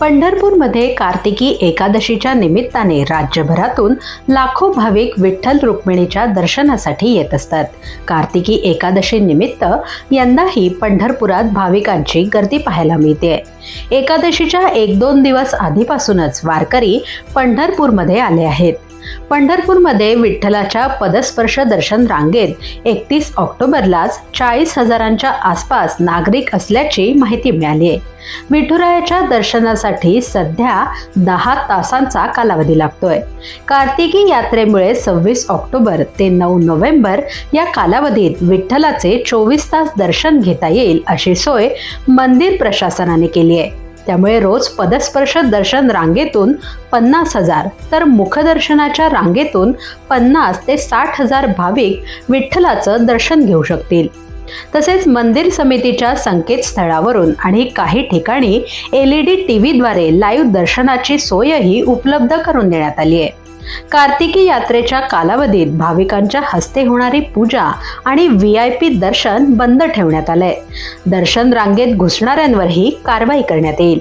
पंढरपूरमध्ये कार्तिकी एकादशीच्या निमित्ताने राज्यभरातून लाखो भाविक विठ्ठल रुक्मिणीच्या दर्शनासाठी येत असतात. कार्तिकी एकादशी निमित्त यंदाही पंढरपुरात भाविकांची गर्दी पाहायला मिळते. एकादशीच्या एक दोन दिवस आधीपासूनच वारकरी पंढरपूरमध्ये आले आहेत. पंढरपूरमध्ये विठ्ठलाच्या पदस्पर्श दर्शन रांगेत एकतीस ऑक्टोबरलाच चाळीस हजारांच्या आसपास नागरिक असल्याची माहिती मिळाली आहे. विठुरायाच्या दर्शनासाठी सध्या दहा तासांचा कालावधी लागतोय. कार्तिकी यात्रेमुळे सव्वीस ऑक्टोबर ते नऊ नोव्हेंबर या कालावधीत विठ्ठलाचे चोवीस तास दर्शन घेता येईल अशी सोय मंदिर प्रशासनाने केली आहे. त्यामुळे रोज पदस्पर्श दर्शन रांगेतून पन्नास हजार. तर मुखदर्शनाच्या रांगेतून पन्नास ते साठ हजार भाविक विठ्ठलाचं दर्शन घेऊ शकतील. तसेच मंदिर समितीच्या संकेतस्थळावरून आणि काही ठिकाणी एल ई डी टी व्हीद्वारे लाईव्ह दर्शनाची सोयही उपलब्ध करून देण्यात आली आहे. कार्तिकी यात्रेच्या कालावधीत भाविकांच्या हस्ते होणारी पूजा आणि व्ही आय पी दर्शन बंद ठेवण्यात आलंय. दर्शन रांगेत घुसणाऱ्यांवरही कारवाई करण्यात येईल.